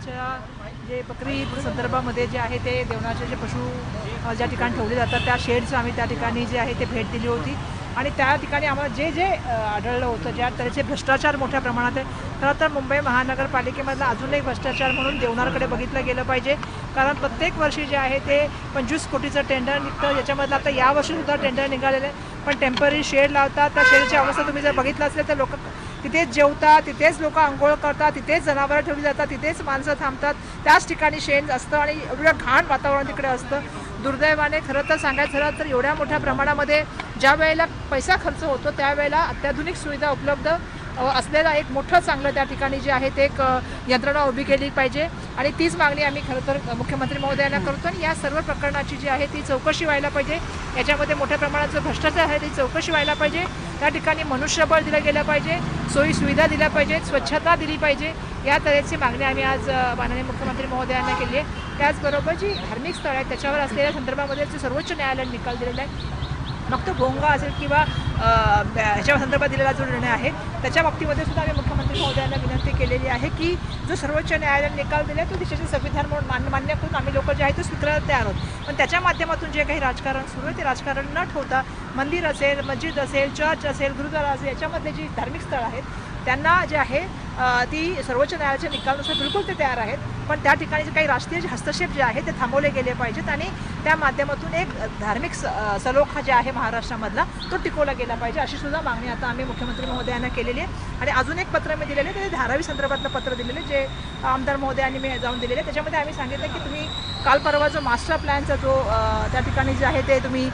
देवणाच्या जे बकरी संदर्भामध्ये जे आहे ते देवणाचे जे पशु ज्या ठिकाणी ठेवले जातात त्या शेडचं आम्ही त्या ठिकाणी जे आहे ते भेट दिली होती. आणि त्या ठिकाणी आम्हाला जे जे आढळलं होतं ज्या तऱ्हेचे भ्रष्टाचार मोठ्या प्रमाणात आहे खरं तर मुंबई महानगरपालिकेमधला अजून एक भ्रष्टाचार म्हणून देवणारकडे बघितलं गेलं पाहिजे. कारण प्रत्येक वर्षी जे आहे ते पंचवीस कोटीचं टेंडर निघतं याच्यामधलं आता यावर्षीसुद्धा टेंडर निघालेलं आहे. पण टेंपररी शेड लावतात त्या शेडची अवस्था तुम्ही जर बघितलं असेल तर लोक तिथेच जेवतात तिथेच लोक आंघोळ करतात तिथेच जनावरं ठेवली जातात तिथेच माणसं थांबतात. त्याच ठिकाणी शेण असतं आणि एवढं घाण वातावरण तिकडे असतं. दुर्दैवाने खरं तर सांगायचं झालं तर एवढ्या मोठ्या प्रमाणामध्ये ज्या वेळेला पैसा खर्च होतो त्यावेळेला अत्याधुनिक सुविधा उपलब्ध असलेलं एक मोठं चांगलं त्या ठिकाणी जे आहे ते एक यंत्रणा उभी केली पाहिजे. आणि तीच मागणी आम्ही खरं तर मुख्यमंत्री महोदयांना करतो आणि या सर्व प्रकरणाची जी आहे ती चौकशी व्हायला पाहिजे. याच्यामध्ये मोठ्या प्रमाणात जो भ्रष्टाचार आहे ती चौकशी व्हायला पाहिजे. त्या ठिकाणी मनुष्यबळ दिलं गेलं पाहिजे. सोयी सुविधा दिल्या पाहिजेत स्वच्छता दिली पाहिजे. या तऱ्हेची मागणी आम्ही आज माननीय मुख्यमंत्री महोदयांना केली आहे. त्याचबरोबर जी धार्मिक स्थळं आहेत त्याच्यावर असलेल्या संदर्भामध्ये जे सर्वोच्च न्यायालयाने निकाल दिलेला आहे मग तो भोंगा असेल किंवा ह्याच्या संदर्भात दिलेला जो निर्णय आहे त्याच्या बाबतीमध्ये सुद्धा आम्ही मुख्यमंत्री महोदयांना विनंती केलेली आहे की जो सर्वोच्च न्यायालयाने निकाल दिला तो देशाचे संविधान म्हणून मान्य मान्य करून आम्ही लोक जे आहे ते स्वीकारायला तयार आहोत. पण त्याच्या माध्यमातून जे काही राजकारण सुरू आहे ते राजकारण न ठेवता मंदिर असेल मस्जिद असेल चर्च असेल गुरुद्वारा असेल याच्यामधले जी धार्मिक स्थळं आहेत त्यांना जे आहे ती सर्वोच्च न्यायालयाच्या निकालानुसार बिलकुल ते तयार आहेत. पण त्या ठिकाणी जे काही राष्ट्रीय जे हस्तक्षेप जे आहे ते थांबवले गेले पाहिजेत आणि त्या माध्यमातून एक धार्मिक सलोखा जे आहे महाराष्ट्रामधला तो टिकवला गेला पाहिजे अशी सुद्धा मागणी आता आम्ही मुख्यमंत्री महोदयांना केलेली आहे. आणि अजून एक पत्र मी दिलेलं आहे ते धारावी संदर्भातलं पत्र दिलेलं जे आमदार महोदयांनी मी जाऊन दिलेलं आहे. त्याच्यामध्ये आम्ही सांगितलं की तुम्ही काल परवा जो मास्टर प्लॅनचा जो त्या ठिकाणी जे आहे ते तुम्ही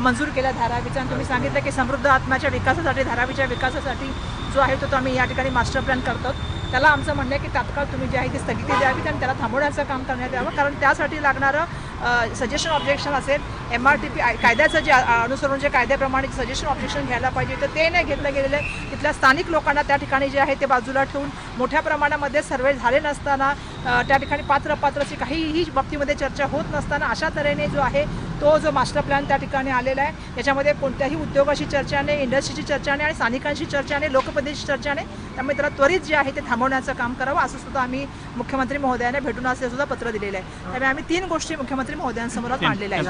मंजूर केला धारावीचा आणि तुम्ही सांगितलं की समृद्ध आत्म्याच्या विकासासाठी धारावीच्या विकासासाठी जो आहे तो तो आम्ही या ठिकाणी मास्टर प्लॅन करतो त्याला आमचं म्हणणं आहे की तात्काळ तुम्ही जे आहे ती स्थगिती द्यावी आणि त्याला थांबवण्याचं काम करण्यात यावं. कारण त्यासाठी लागणारं सजेशन ऑब्जेक्शन असेल एम आर टी पी कायद्याचं जे अनुसरून जे कायद्याप्रमाणे सजेशन ऑब्जेक्शन घ्यायला पाहिजे तर ते नाही घेतलं गेलेलं आहे. तिथल्या स्थानिक लोकांना त्या ठिकाणी जे आहे ते बाजूला ठेवून मोठ्या प्रमाणामध्ये सर्वे झाले नसताना त्या ठिकाणी पात्र पात्रची काहीही बाबतीमध्ये चर्चा होत नसताना अशा तऱ्हेने जो आहे तो जो मास्टर प्लॅन त्या ठिकाणी आलेला आहे त्याच्यामध्ये कोणत्याही उद्योगाशी चर्चा नाही इंडस्ट्रीची चर्चा नाही आणि स्थानिकांशी चर्चा नाही लोकप्रतिनिधीची चर्चा नाही. त्यामुळे त्याला त्वरित जे आहे ते थांबवण्याचं काम करावं असं सुद्धा आम्ही मुख्यमंत्री महोदयांना भेटून असं सुद्धा पत्र दिलेलं आहे. त्यामुळे आम्ही तीन गोष्टी मुख्यमंत्री महोदयांसमोर मांडलेल्या आहेत.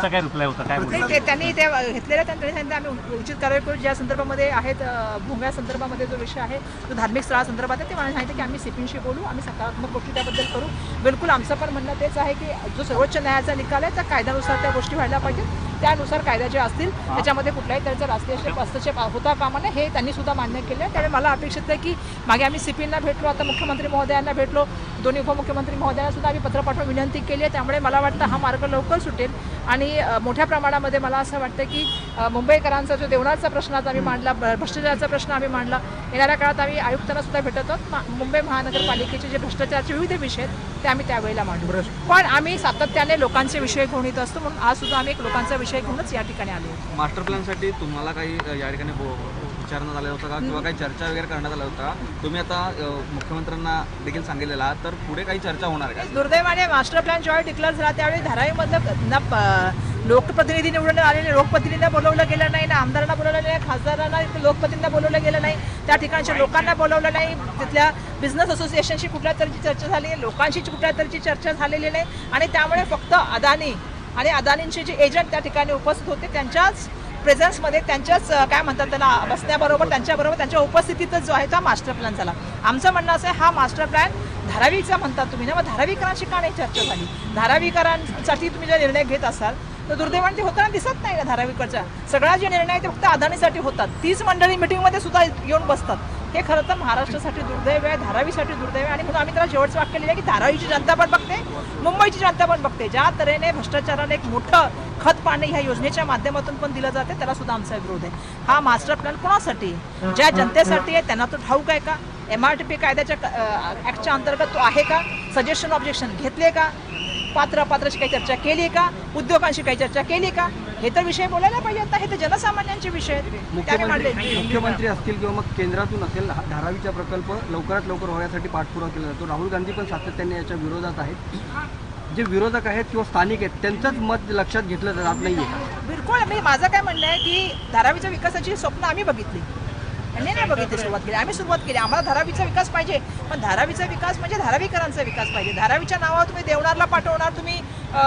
त्यांनी ते घेतलेल्या त्यांनी सांगितलं आम्ही उचित कारवाई करू. ज्या संदर्भामध्ये आहेत अ, भोंग्या संदर्भामध्ये जो विषय आहे तो धार्मिक स्थळासंदर्भात आहे ते मला सांगितलं की आम्ही सिपिंगशी बोलू आम्ही सकारात्मक गोष्टी त्याबद्दल करू. बिलकुल आमचं पण म्हणणं तेच आहे की जो सर्वोच्च न्यायालयाचा निकाल आहे त्या कायद्यानुसार त्या गोष्टी व्हायला पाहिजेत त्यानुसार कायदा जे असतील त्याच्यामध्ये कुठल्याही तऱ्हेचा राष्ट्रीय हस्तक्षेप होता कामा नये हे त्यांनी सुद्धा मान्य केलं. आहे त्यामुळे मला अपेक्षित आहे की मागे आम्ही सिपींना भेटलो आता मुख्यमंत्री महोदयांना भेटलो दोन्ही उपमुख्यमंत्री महोदयांना सुद्धा आम्ही पत्र पाठवून विनंती केली आहे. त्यामुळे मला वाटतं हा मार्ग लवकर सुटेल. आणि मोठ्या प्रमाणामध्ये मला असं वाटतं की मुंबईकरांचा जो देवणारचा प्रश्न आता आम्ही मांडला भ्रष्टाचाराचा प्रश्न आम्ही मांडला. येणाऱ्या काळात आम्ही आयुक्तांना सुद्धा भेटत. मुंबई महानगरपालिकेचे जे भ्रष्टाचाराचे विविध विषय आहेत ते आम्ही त्यावेळेला मांडू. पण आम्ही सातत्याने लोकांचे विषय घेऊन येत असतो म्हणून आज सुद्धा आम्ही एक लोकांचा विषय घेऊनच या ठिकाणी आलो. मास्टर प्लॅनसाठी तुम्हाला काही या ठिकाणी बो- विचारण्यात आलं होतं का? किंवा काही चर्चा वगैरे करण्यात आलं होतं? तुम्ही आता मुख्यमंत्र्यांना देखील सांगितलेलं आहात तर पुढे काही चर्चा होणार का? दुर्दैवाने मास्टर प्लॅन ज्यावेळी डिक्लेअर झाला त्यावेळी धारावीमधलं ना प- लोकप्रतिनिधी निवडून आलेले लोकप्रतिनिधींना बोलवलं गेलं नाही ना आमदारांना बोलवलं नाही खासदारांना लोकप्रतिनिधींना बोलवलं गेलं नाही. त्या ठिकाणच्या लोकांना बोलवलं नाही. तिथल्या बिझनेस असोसिएशनशी कुठल्या तऱ्हेची चर्चा झाली आहे लोकांशी कुठल्या तऱ्हेची चर्चा झालेली नाही. आणि त्यामुळे फक्त अदानी आणि अदानींचे जे एजंट त्या ठिकाणी उपस्थित होते त्यांच्याच प्रेझेन्समध्ये त्यांच्याच काय म्हणतात त्यांना बसण्याबरोबर त्यांच्याबरोबर त्यांच्या उपस्थितीतच जो आहे तो मास्टर प्लॅन झाला. आमचं म्हणणं असं आहे हा मास्टर प्लॅन धारावीचा म्हणतात तुम्ही ना मग धारावीकरांशी का नाही चर्चा झाली? धारावीकरांसाठी तुम्ही जर निर्णय घेत असाल तर दुर्दैवाने ते होताना दिसत नाही का धारावीकडच्या. सगळा जे निर्णय ते फक्त अदानीसाठी होतात. तीच मंडळी मिटिंगमध्ये सुद्धा येऊन बसतात. हे खरं तर महाराष्ट्रासाठी दुर्दैव आहे धारावीसाठी दुर्दैव आहे. आणि म्हणून आम्ही त्याला शेवटचं वाक्य लिहिलं आहे की धारावीची जनता पण बघते मुंबईची जनता पण बघते. ज्या तऱ्हेने भ्रष्टाचाराला एक मोठं खत पाणी ह्या योजनेच्या माध्यमातून पण दिलं जाते त्याला सुद्धा आमचा विरोध आहे. हा मास्टर प्लॅन कोणासाठी? ज्या जनतेसाठी आहे त्यांना तो ठाऊक आहे का? एम आर टी पी कायद्याच्या ॲक्टच्या अंतर्गत तो आहे का? सजेशन ऑब्जेक्शन घेतले का? पात्र अपात्राची काही चर्चा केली का? उद्योगांशी काही चर्चा केली का? हे तर विषय बोलायला पाहिजे आता. हे तर जनसामान्यांचे विषय मुख्यमंत्री मुख्यमंत्री असतील किंवा मग केंद्रातून असेल धारावीचा प्रकल्प लवकरात लवकर होण्यासाठी पाठपुरावा केला जातो. राहुल गांधी पण सातत्याने याच्या विरोधात आहेत. जे विरोधक आहेत किंवा स्थानिक आहेत त्यांचंच मत लक्षात घेतलं जात नाहीये. बिलकुल. माझं काय म्हणणं आहे की धारावीच्या विकासाची स्वप्न आम्ही बघितली. यांनी नाही बघितली सुरुवात केली. आम्ही सुरुवात केली. आम्हाला धारावीचा विकास पाहिजे. पण धारावीचा विकास म्हणजे धारावीकरांचा विकास पाहिजे. धारावीच्या नावावर तुम्ही देवणारला पाठवणार तुम्ही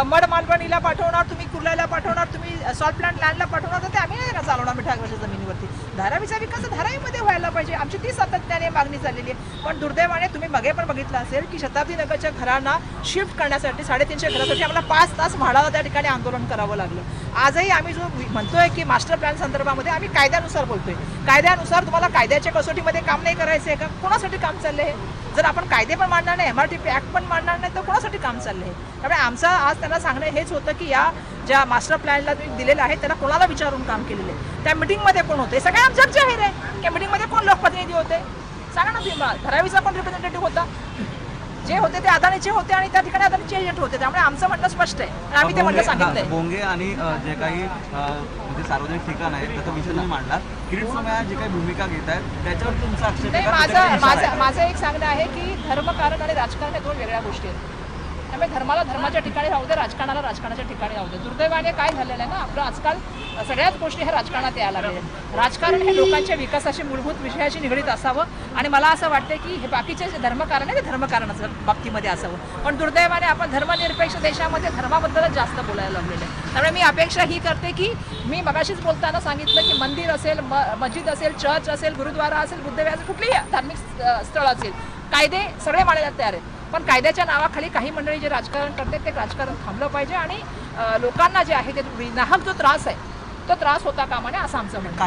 मड मालवणीला पाठवणार कुर्ल्याला पाठवणार तुम्ही सॉल्ट प्लांट लँडला पाठवणार तर ते आम्ही नाही चालवणार मिठा वर्षाच्या जमिनीवरती. धारावीचा विकास धारावीमध्ये व्हायला पाहिजे आमची ती सातत्याने मागणी झालेली आहे. पण दुर्दैवाने तुम्ही मागे पण बघितलं असेल की शताब्दी नगरच्या घरांना शिफ्ट करण्यासाठी साडेतीनशे घरासाठी आम्हाला पाच तास म्हाडाला त्या ठिकाणी आंदोलन करावं लागलं. आजही आम्ही जो म्हणतोय की मास्टर प्लॅन संदर्भामध्ये आम्ही कायद्यानुसार बोलतोय. कायद्यानुसार तुम्हाला कायद्याच्या कसोटीमध्ये काम नाही करायचं आहे का? कोणासाठी काम चाललंय आहे जर आपण कायदे पण मांडणार नाही M R T P act पण मांडणार नाही तर कोणासाठी काम चाललंय? हे त्यामुळे आमचं आज त्यांना सांगणं हेच होतं की या ज्या मास्टर प्लॅनला तुम्ही दिलेलं आहे त्याला कोणाला विचारून काम केलेलं आहे? त्या मिटिंगमध्ये कोण होते? सगळ्या जग जाहीर आहे त्या मिटिंगमध्ये कोण लोकप्रतिनिधी होते? सांगा ना तुम्ही धरावीचा कोण रिप्रेझेंटेटिव्ह होता? जे होते ते अदानीचे होते आणि त्या ठिकाणी अदानीचे एजंट होते. त्यामुळे आमचं म्हणणं स्पष्ट आहे. आम्ही ते म्हणणं हा, बोंगे आणि जे काही अ, म्हणजे सार्वजनिक ठिकाण आहे त्याचा विषय तुम्ही मांडला किरीट सोमय्या जे काही भूमिका घेत आहेत त्याच्यावर तुमचा आक्षेप? माझं माझं? माझं एक सांगणं आहे की धर्मकारण आणि राजकारण हे दोन वेगळ्या गोष्टी आहेत त्यामुळे धर्माला धर्माच्या ठिकाणी राहू दे राजकारणाला राजकारणाच्या ठिकाणी राहू दे. दुर्दैवाने काय झालेलं आहे ना आपलं आजकाल सगळ्याच गोष्टी ह्या राजकारणात यायला लागले आहेत. राजकारण हे लोकांच्या विकासाशी मूलभूत विषयाशी निगडीत असावं आणि मला असं वाटतं की हे बाकीचे जे धर्मकारण आहे ते धर्मकारणाचं बाबतीमध्ये असावं. पण दुर्दैवाने आपण धर्मनिरपेक्ष देशामध्ये धर्माबद्दलच जास्त बोलायला लागलेलं आहे. त्यामुळे मी अपेक्षा ही करते की मी मगाशीच बोलताना सांगितलं की मंदिर असेल म मस्जिद असेल चर्च असेल गुरुद्वारा असेल बुद्धविहार असेल कुठलीही धार्मिक स्थळ असेल कायदे सगळे मांडण्यात तयार आहेत. पण कायद्याच्या नावाखाली काही मंडळी जे राजकारण करतात ते राजकारण थांबलं पाहिजे आणि लोकांना जे आहे ते नाहक जो त्रास आहे तो त्रास होता कामा नये असं आमचं म्हणणं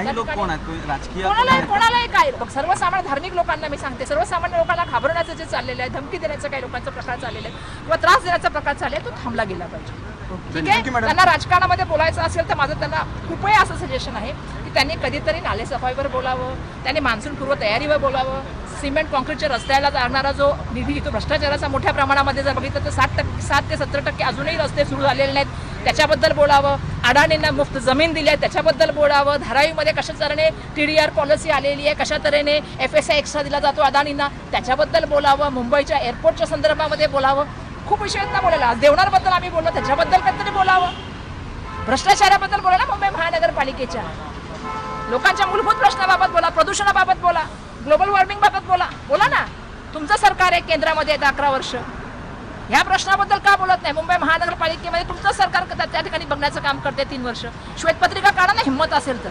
कोणालाही काय सर्वसामान्य धार्मिक लोकांना मी सांगते. सर्वसामान्य लोकांना घाबरण्याचं जे चाललेलं आहे धमकी देण्याचं काही लोकांचा प्रकार चाललेला आहे किंवा त्रास देण्याचा प्रकार चाललेला आहे तो थांबला गेला पाहिजे. ठीक आहे? त्यांना राजकारणामध्ये बोलायचं असेल तर माझं त्यांना कृपया असं सजेशन आहे की त्यांनी कधीतरी नालेसफाईवर बोलावं त्यांनी मान्सूनपूर्व तयारीवर बोलावं. सिमेंट कॉन्क्रीटच्या रस्त्याला लागणारा जो निधी तो भ्रष्टाचाराचा मोठ्या प्रमाणामध्ये जर बघितलं तर सात टक्के सात ते सत्तर टक्के अजूनही रस्ते सुरू झालेले नाहीत. त्याच्याबद्दल बोलावं. अडाणींना मुफ्त जमीन दिली आहे त्याच्याबद्दल बोलावं. धारावीमध्ये कशा तऱ्हेने टी डी आर पॉलिसी आलेली आहे कशा तऱ्हेने एफ एस आय एक्स्ट्रा दिला जातो अदानींना त्याच्याबद्दल बोलावं. मुंबईच्या एअरपोर्टच्या संदर्भामध्ये बोलावं. खूप विषय आहेत ना बोलायला. देवणारबद्दल आम्ही बोललो त्याच्याबद्दल काहीतरी बोलावं. भ्रष्टाचाराबद्दल बोला ना मुंबई महानगरपालिकेच्या. लोकांच्या मूलभूत प्रश्नाबाबत बोला प्रदूषणाबाबत बोला ग्लोबल वॉर्मिंग बाबत बोला. बोला ना. तुमचं सरकार आहे केंद्रामध्ये येतं अकरा वर्ष. ह्या प्रश्नाबद्दल का बोलत नाही? मुंबई महानगरपालिकेमध्ये तुमचं सरकार त्या ठिकाणी बघण्याचं काम करते तीन वर्ष. श्वेतपत्रिका काढा ना हिंमत असेल तर.